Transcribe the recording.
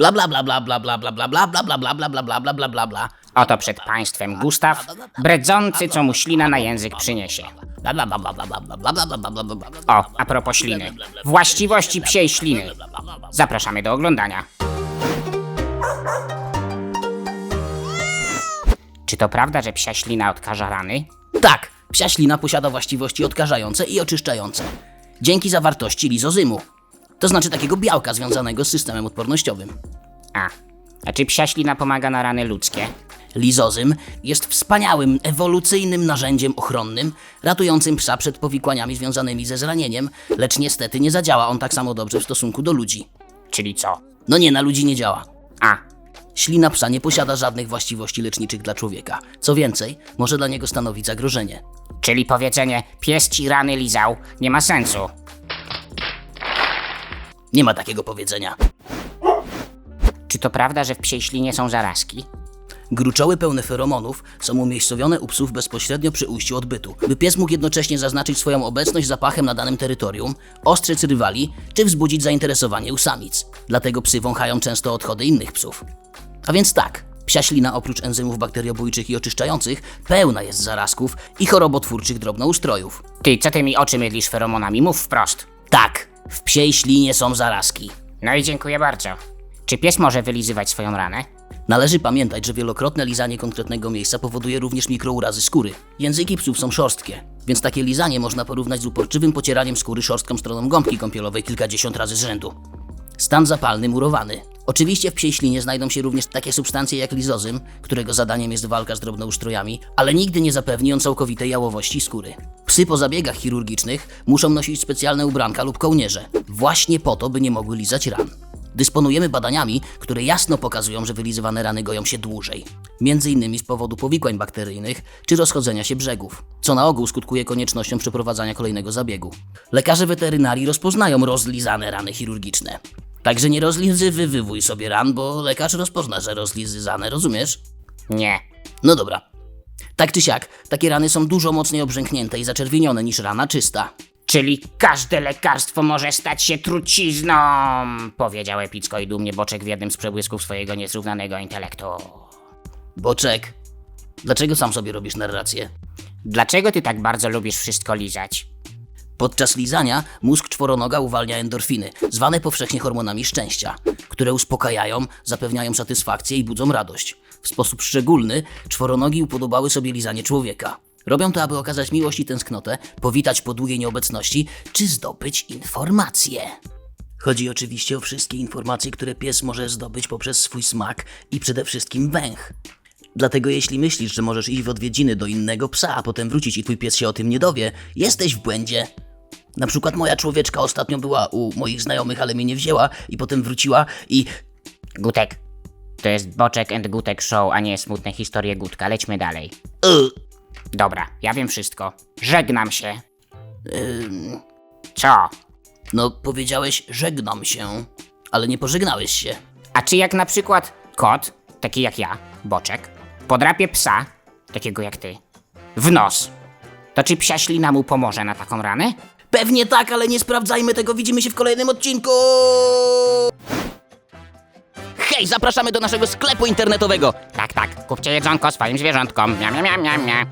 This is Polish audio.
Bla bla bla bla bla bla bla bla bla bla bla bla bla bla bla bla bla bla bla. Oto przed państwem Gustaw, bredzący, co mu ślina na język przyniesie. O, a propos śliny. Właściwości psiej śliny. Zapraszamy do oglądania. Czy to prawda, że psia ślina odkaża rany? Tak, psia ślina posiada właściwości odkażające i oczyszczające. Dzięki zawartości lizozymu. To znaczy takiego białka związanego z systemem odpornościowym. A, a czy psia ślina pomaga na rany ludzkie? Lizozym jest wspaniałym, ewolucyjnym narzędziem ochronnym, ratującym psa przed powikłaniami związanymi ze zranieniem, lecz niestety nie zadziała on tak samo dobrze w stosunku do ludzi. Czyli co? No nie, na ludzi nie działa. A, Ślina psa nie posiada żadnych właściwości leczniczych dla człowieka. Co więcej, może dla niego stanowić zagrożenie. czyli powiedzenie pies ci rany lizał nie ma sensu. Nie ma takiego powiedzenia. Czy to prawda, że w psiej ślinie są zarazki? Gruczoły pełne feromonów są umiejscowione u psów bezpośrednio przy ujściu odbytu, by pies mógł jednocześnie zaznaczyć swoją obecność zapachem na danym terytorium, ostrzec rywali czy wzbudzić zainteresowanie u samic. Dlatego psy wąchają często odchody innych psów. A więc tak, psia ślina oprócz enzymów bakteriobójczych i oczyszczających pełna jest zarazków i chorobotwórczych drobnoustrojów. Ty, co ty mi oczy mydlisz feromonami? Mów wprost. Tak, w psiej ślinie są zarazki. No i dziękuję bardzo. Czy pies może wylizywać swoją ranę? Należy pamiętać, że wielokrotne lizanie konkretnego miejsca powoduje również mikrourazy skóry. Języki psów są szorstkie, więc takie lizanie można porównać z uporczywym pocieraniem skóry szorstką stroną gąbki kąpielowej kilkadziesiąt razy z rzędu. Stan zapalny murowany. Oczywiście w psiej ślinie znajdą się również takie substancje jak lizozym, którego zadaniem jest walka z drobnoustrojami, ale nigdy nie zapewni on całkowitej jałowości skóry. Psy po zabiegach chirurgicznych muszą nosić specjalne ubranka lub kołnierze, właśnie po to, by nie mogły lizać ran. Dysponujemy badaniami, które jasno pokazują, że wylizywane rany goją się dłużej. Między innymi z powodu powikłań bakteryjnych czy rozchodzenia się brzegów, co na ogół skutkuje koniecznością przeprowadzania kolejnego zabiegu. Lekarze weterynarii rozpoznają rozlizane rany chirurgiczne. Także nie rozlizywywuj sobie ran, bo lekarz rozpozna, że rozlizane, rozumiesz? Nie. No dobra. Tak czy siak, takie rany są dużo mocniej obrzęknięte i zaczerwienione niż rana czysta. Czyli każde lekarstwo może stać się trucizną, powiedział epicko i dumnie Boczek w jednym z przebłysków swojego niezrównanego intelektu. Boczek, dlaczego sam sobie robisz narrację? Dlaczego ty tak bardzo lubisz wszystko lizać? Podczas lizania mózg czworonoga uwalnia endorfiny, zwane powszechnie hormonami szczęścia, które uspokajają, zapewniają satysfakcję i budzą radość. W sposób szczególny czworonogi upodobały sobie lizanie człowieka. Robią to, aby okazać miłość i tęsknotę, powitać po długiej nieobecności, czy zdobyć informacje. Chodzi oczywiście o wszystkie informacje, które pies może zdobyć poprzez swój smak i przede wszystkim węch. Dlatego jeśli myślisz, że możesz iść w odwiedziny do innego psa, a potem wrócić i twój pies się o tym nie dowie, jesteś w błędzie. Na przykład moja człowieczka ostatnio była u moich znajomych, ale mnie nie wzięła i potem wróciła i... Gutek. To jest Boczek and Gutek Show, a nie smutne historie Gutka. Lećmy dalej. Yy, Dobra, ja wiem wszystko. Żegnam się. Ym, Co? no powiedziałeś żegnam się, ale nie pożegnałeś się. A czy jak na przykład kot, taki jak ja, Boczek, podrapie psa, takiego jak ty, w nos, to czy psia ślina mu pomoże na taką ranę? Pewnie tak, ale nie sprawdzajmy tego, widzimy się w kolejnym odcinku! Hej, zapraszamy do naszego sklepu internetowego! Tak, tak, kupcie jedzonko swoim zwierzątkom. Miam, miam, miam, miam.